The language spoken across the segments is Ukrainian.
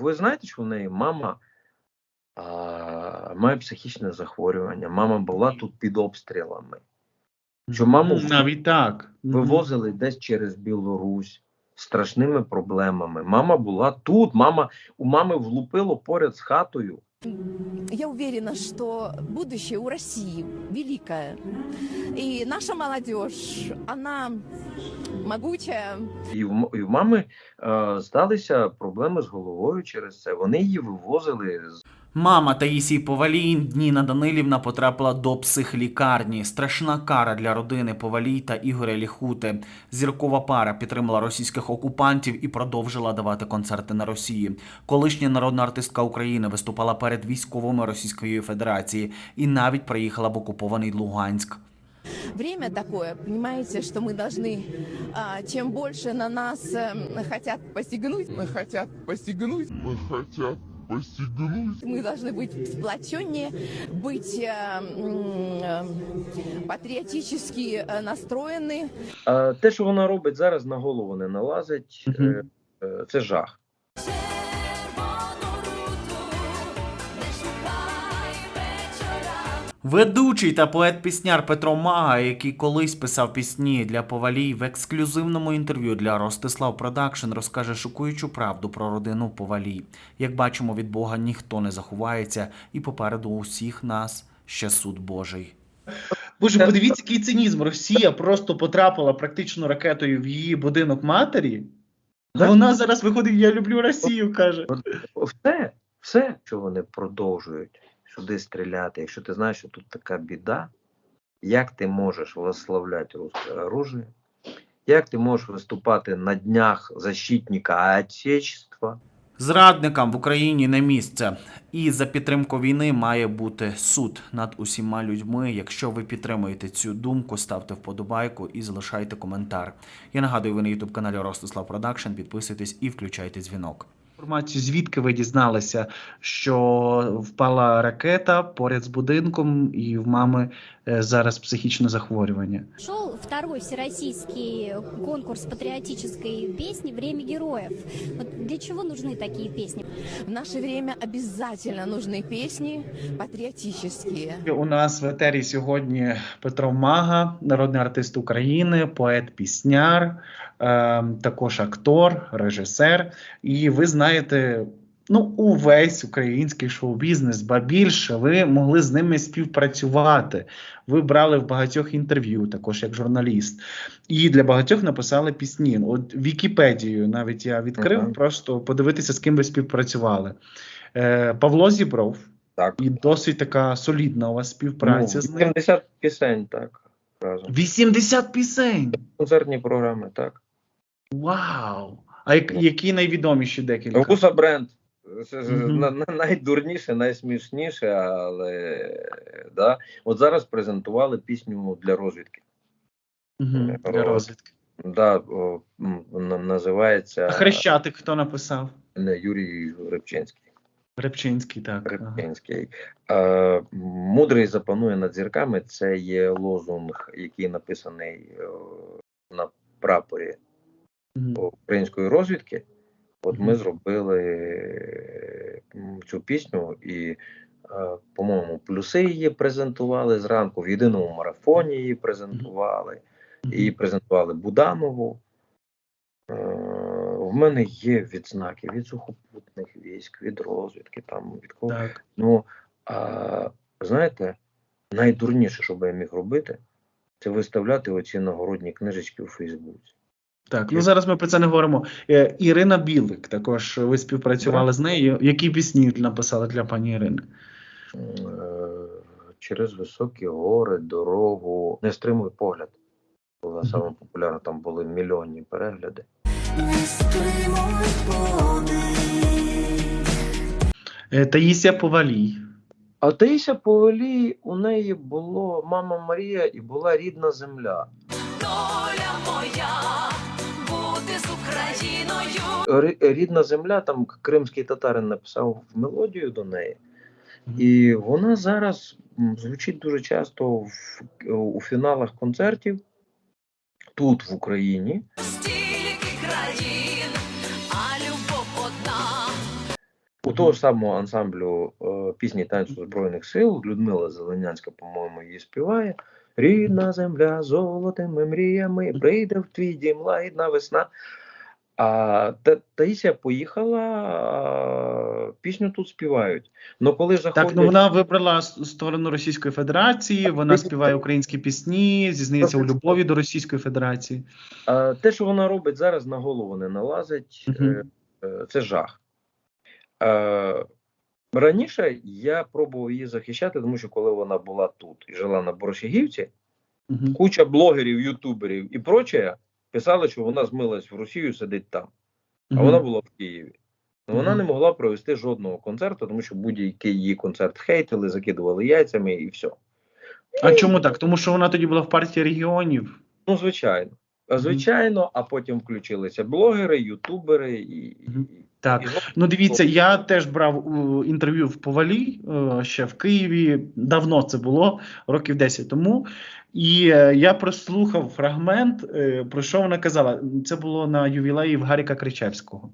ви знаєте, що в неї мама а, має психічне захворювання. Мама була тут під обстрілами. Що маму навіть так. Вивозили десь через Білорусь з страшними проблемами. Мама була тут. Мама у мами влупило поряд з хатою. Я уверена, что будущее у России великое. И наша молодежь, она могучая, І в, і в мами е, сталися проблеми з головою через це. Вони її вивозили з Мама Таїсії Повалій Ніна Данилівна потрапила до психлікарні. Страшна кара для родини Повалій та Ігоря Ліхути. Зіркова пара підтримала російських окупантів і продовжила давати концерти на Росії. Колишня народна артистка України виступала перед військовими Російської Федерації і навіть приїхала в окупований Луганськ. время такое, понимаете, что мы должны, а, чем больше на нас эм, хотят посягнуть, Мы хотят посягнуть. Мы хотят посягнуть. мы должны быть сплоченнее, быть э, м, э, патриотически э, настроены. А те, що вона робить зараз, на голову не налазить. Мгм. Е, е, Це жах. Ведучий та поет-пісняр Петро Мага, який колись писав пісні для Повалій, в ексклюзивному інтерв'ю для Ростислав Продакшн розкаже шокуючу правду про родину Повалій. Як бачимо, від Бога ніхто не заховається, і попереду у всіх нас ще суд Божий. Боже, подивіться, який цинізм. Росія просто потрапила практично ракетою в її будинок матері. Да. Вона зараз виходить, я люблю Росію, каже. Все, все, що вони продовжують сюди стріляти. Якщо ти знаєш, що тут така біда, як ти можеш восславляти русське оружие? Як ти можеш виступати на днях защитника Отечества? Зрадникам в Україні не місце. І за підтримку війни має бути суд над усіма людьми. Якщо ви підтримуєте цю думку, ставте вподобайку і залишайте коментар. Я нагадую, ви на youtube каналі Ростислав Продакшн. Підписуйтесь і включайте дзвінок. Інформацію, звідки ви дізналися, що впала ракета поряд з будинком, і в мами зараз психічне захворювання. Шел второй всероссийский конкурс патриотической песни «Время героев». Вот для чего нужны такие песни? В наше время обязательно нужны песни патриотические. У нас в етері сьогодні Петро Мага, народний артист України, поет-пісняр, е, також актор, режисер. І ви знаєте, ну, увесь український шоу-бізнес, ба більше ви могли з ними співпрацювати. Ви брали в багатьох інтерв'ю, також як журналіст, і для багатьох написали пісні. От Вікіпедію навіть я відкрив, Ага. просто подивитися, з ким ви співпрацювали. Е, Павло Зібров. Так. І досить така солідна у вас співпраця Ну, з ним. 70 пісень, так. Разом. 80 пісень! Концертні програми, так. Вау! А як, які найвідоміші декілька? Гуса бренд. На- найдурніше, найсмішніше, але да. От зараз презентували пісню для розвідки. Мгм, Для розвідки. Да, о, називається А Хрещатик хто написав? не, Юрій Рибчинський. Репчинський, так. ага. Е, Мудрий запанує над зірками. Це є лозунг, який написаний на прапорі Мгм. української розвідки. От ми зробили цю пісню, і, е, по-моєму, плюси її презентували зранку. В єдиному марафоні її презентували. Її презентували Буданову. Е, В мене є відзнаки від сухопутних військ, від розвідки, там від кого. Так. Ну, а, знаєте, найдурніше, що би я міг робити, це виставляти оці нагородні книжечки у Фейсбуці. Так, ну зараз ми про це не говоримо. Е, Ірина Білик, також ви співпрацювали з нею. Які пісні написали для пані Ірини? Е, Через високі гори, дорогу. Не стримуй погляд. Була Мгм. саме популярна, там були мільйонні перегляди. Е, Таїсія Повалій. А Таїся Повелій, у неї було мама Марія і була рідна земля. Доля моя бути з Україною. Рідна земля, там кримський татарин написав мелодію до неї. І вона зараз звучить дуже часто в, у фіналах концертів тут, в Україні. У того ж самого ансамблю е, пісні танцю Збройних сил Людмила Зеленянська, по-моєму, її співає. Рідна земля золотими мріями, прийде в твій дім лагідна весна. А Та- Таїсія поїхала, а, пісню тут співають. Но коли заходять... Так, ну вона вибрала сторону Російської Федерації, вона співає українські пісні, зізнається у любові до Російської Федерації. А, те, що вона робить зараз, на голову не налазить, е, е, це жах. Раніше я пробував її захищати, тому що коли вона була тут і жила на Борщагівці, Мгм. куча блогерів, ютуберів і прочее писали, що вона змилась в Росію, сидить там. А Мгм. вона була в Києві. Ну, Вона не могла провести жодного концерту, тому що будь-який її концерт хейтили, закидували яйцями і все. А чому так? Тому що вона тоді була в партії регіонів. Ну, звичайно. Звичайно, а потім включилися блогери, ютубери і. І- Так. Ну, дивіться, я теж брав інтерв'ю в Повалі е, ще в Києві. Давно це було, років 10 тому. І е, я прослухав фрагмент, е, про що вона казала. Це було на ювілеї в Гаріка Кричевського.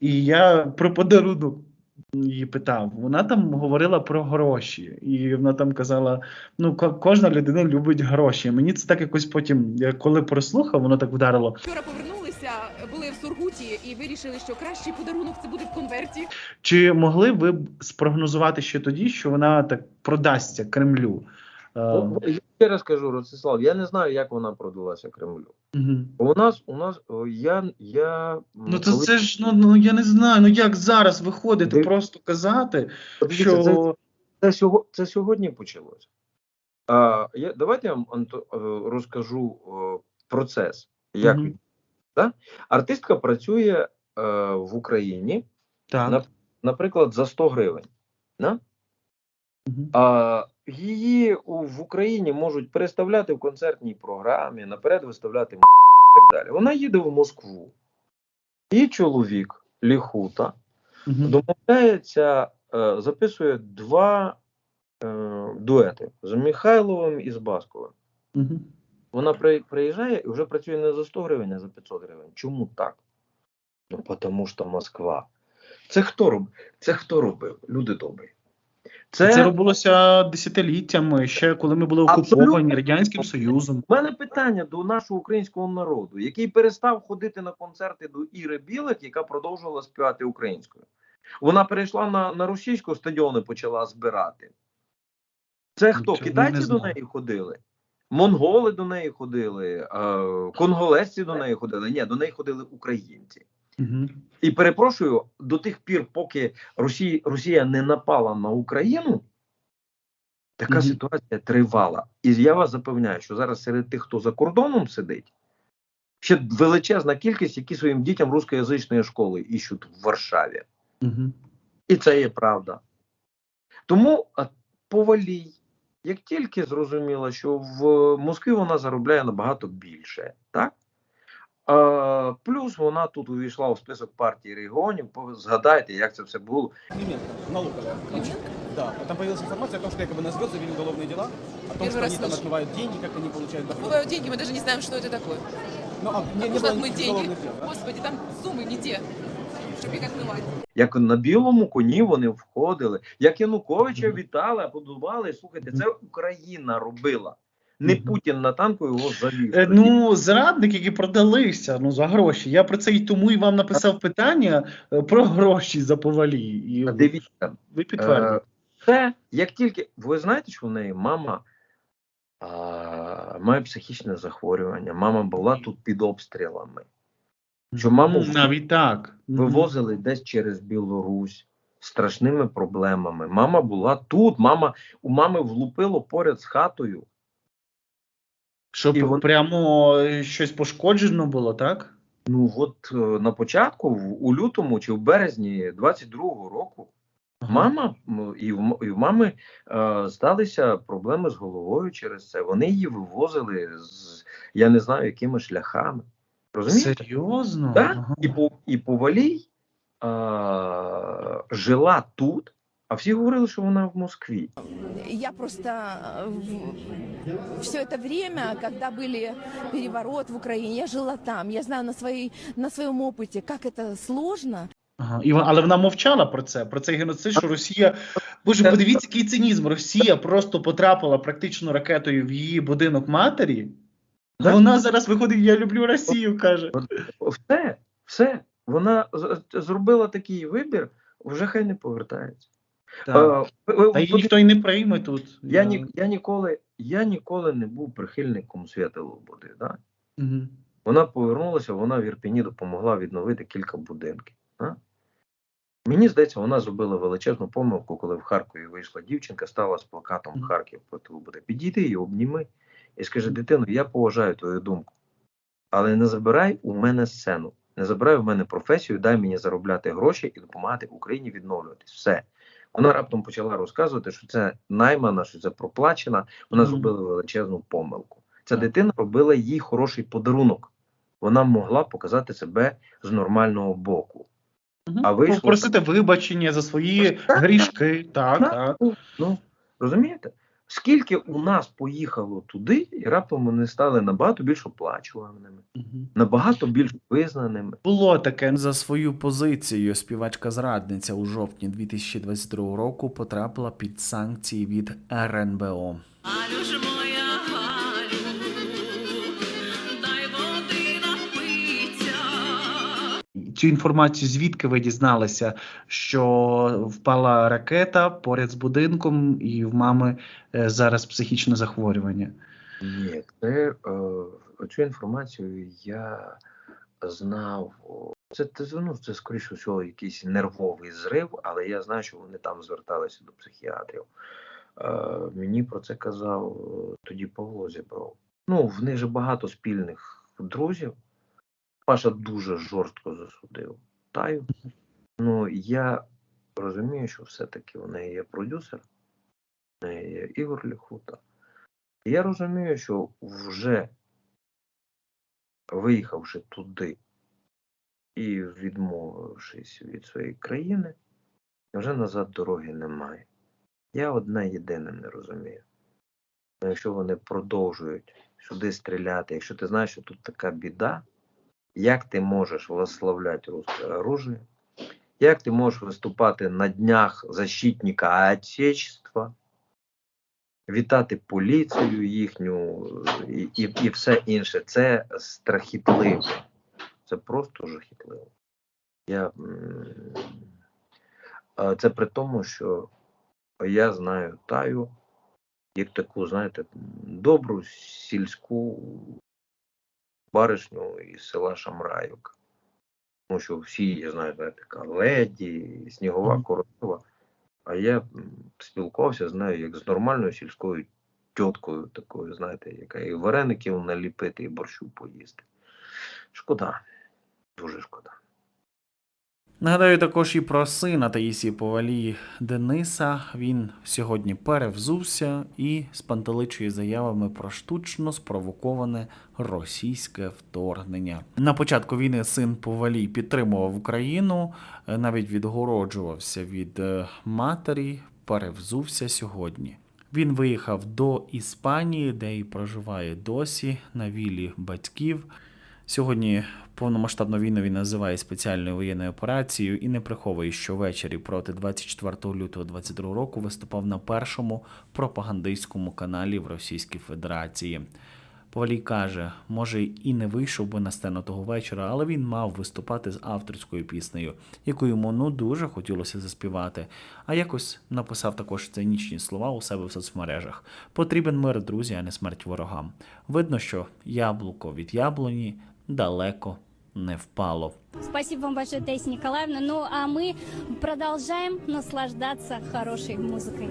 І я про подарунок її питав. Вона там говорила про гроші, і вона там казала: ну, кожна людина любить гроші. Мені це так якось потім, коли прослухав, воно так вдарило. Вчора повернулися, були в Сургуті і вирішили, що кращий подарунок це буде в конверті. Чи могли ви б спрогнозувати ще тоді, що вона так продасться Кремлю? Е, Я ще раз кажу, Ростислав, я не знаю, як вона продалася Кремлю. мгм. У нас, у нас, я, я Ну то коли- це ж ну, ну я не знаю. Ну як зараз виходити, Див- просто казати, Подивіться, що це, це, сього- це сьогодні почалося. А, я, давайте я вам Анто, е, розкажу процес. Як Мгм. Да? Артистка працює е, в Україні, так. на- наприклад, за 100 гривень. Да? Мгм. А, її у, в Україні можуть переставляти в концертній програмі, наперед виставляти і так далі. Вона їде в Москву. І чоловік Ліхута Мгм. домовляється, е, записує два е, дуети з Михайловим і з Басковим. Мгм. Вона приїжджає і вже працює не за 100 гривень, а за 500 гривень. Чому так? Ну, тому що Москва. Це хто робив? Це хто робив? Люди добрі. Це, Це робилося десятиліттями, ще коли ми були Абсолютно. окуповані Радянським Союзом. У мене питання до нашого українського народу, який перестав ходити на концерти до Іри Білик, яка продовжувала співати українською. Вона перейшла на, на російську стадіони, почала збирати. Це хто? Цього не Китайці до неї ходили? Монголи до неї ходили, конголезці до неї ходили. Ні, до неї ходили українці. Мгм. І перепрошую, до тих пір, поки Росія, Росія не напала на Україну, така Мгм. ситуація тривала. І я вас запевняю, що зараз серед тих, хто за кордоном сидить, ще величезна кількість, які своїм дітям рускоязичної школи іщуть в Варшаві. Мгм. І це є правда. Тому повалій, як тільки зрозуміла, що в Москві вона заробляє набагато більше, так? А, плюс вона тут увійшла у список партії регіонів. По- Згадайте, як це все було. Клименко, налоговая. Да, там появилась информация о том, что якобы на звезд завели уголовные дела, о том, Первый что раз они там слышу. отмывают деньги, как они получают доход. Бывают деньги, мы даже не знаем, что это такое. Ну, а не, не Нужно было отмыть никаких деньги. уголовных дел, да? Господи, там суммы не те, чтобы их отмывать. Як на білому коні вони входили, як Януковича вітали, аплодували. Слухайте, це Україна робила. Не Путін на танку його завів. Е, Ну, зрадники, які продалися ну, за гроші. Я про це і тому і вам написав питання е, про гроші за повалі. І Дивіться, ви підтвердили. Е, Це як тільки ви знаєте, що в неї мама а, має психічне захворювання, мама була тут під обстрілами. Що маму навіть так. Вивозили десь через Білорусь страшними проблемами. Мама була тут. Мама у мами влупило поряд з хатою. Щоб вон- прямо е, щось пошкоджено було, так? Ну от е, на початку, у лютому чи в березні 22-го року, мама і в, і в мами е, сталися проблеми з головою через це. Вони її вивозили з я не знаю якими шляхами. Розумієте? Серйозно? Так? Ага. І, по, і Повалій а, жила тут, а всі говорили, що вона в Москві. Я просто все это время, когда были переворот в Украине, я жила там. Я знаю на, своей, на своем опыте, как это сложно. Ага. Ага. І, вон- але вона мовчала про це, про цей геноцид, що Росія. Боже, подивіться, який цинізм. Росія просто потрапила практично ракетою в її будинок матері. А Да. вона зараз виходить, я люблю Росію, каже. Все, все. Вона зробила такий вибір, вже хай не повертається. Так. Е, ви- ви Та її ніхто і не прийме тут. я, ні, я, ніколи, я ніколи не був прихильником Свята Лободи. Да? Мгм. Вона повернулася, вона в Ірпіні допомогла відновити кілька будинків. А? Мені здається, вона зробила величезну помилку, коли в Харкові вийшла дівчинка, стала з плакатом. Харків проти Лободи. Підійди її, обніми і скажи: дитино, я поважаю твою думку, але не забирай у мене сцену, не забирай у мене професію, дай мені заробляти гроші і допомагати Україні відновлюватись. Все. Вона раптом почала розказувати, що це наймана, що це проплачена. Вона зробила величезну помилку. Ця дитина робила їй хороший подарунок. Вона могла показати себе з нормального боку. А вийшло Попросити вибачення за свої грішки. Так. так. Ну, розумієте? Скільки у нас поїхало туди, і раптом вони стали набагато більш оплачуваними, угу. набагато більш визнаними. Було таке. За свою позицію співачка-зрадниця у жовтні 2022 року потрапила під санкції від РНБО. Цю інформацію звідки ви дізналися, що впала ракета поряд з будинком, і в мами е, зараз психічне захворювання. Ні, це е, цю інформацію я знав. Це, ну, це скоріше всього якийсь нервовий зрив, але я знаю, що вони там зверталися до психіатрів. Е, мені про це казав е, тоді Павло Зібров. Ну, в них же багато спільних друзів. Паша дуже жорстко засудив Таю. Ну, я розумію, що все-таки в неї є продюсер, в неї є Ігор Ліхута. Я розумію, що вже виїхавши туди і відмовившись від своєї країни, вже назад дороги немає. Я одне єдине не розумію. Ну, Якщо вони продовжують сюди стріляти, якщо ти знаєш, що тут така біда, як ти можеш восславляти русське оружие, як ти можеш виступати на днях защитника Отечества, вітати поліцію їхню і, і, і все інше. Це страхітливо. Це просто жахітливо. Я, це при тому, що я знаю Таю як таку, знаєте, добру сільську баришню із села Шамрайок. Тому що всі її знають, знаєте, така леді, снігова королева. А я спілкувався з нею як з нормальною сільською тіткою, такою, знаєте, яка і вареників наліпити, і борщу поїсти. Шкода, дуже шкода. Нагадаю також і про сина Таїсії Повалій Дениса. Він сьогодні перевзувся і спантеличує заявами про штучно спровоковане російське вторгнення. На початку війни син Повалій підтримував Україну, е, навіть відгороджувався від е, матері, перевзувся сьогодні. Він виїхав до Іспанії, де і проживає досі на вілі батьків. Сьогодні повномасштабну війну він називає спеціальною воєнною операцією і не приховує, що ввечері проти 24 лютого 2022 року виступав на першому пропагандистському каналі в Російській Федерації. Повалій каже, може і не вийшов би на сцену того вечора, але він мав виступати з авторською піснею, яку йому ну дуже хотілося заспівати. А якось написав також цинічні слова у себе в соцмережах: Потрібен мир, друзі, а не смерть ворогам. Видно, що яблуко від яблуні далеко не впало. Спасибо вам большое, Таисия Николаевна. Ну а мы продолжаем наслаждаться хорошей музыкой.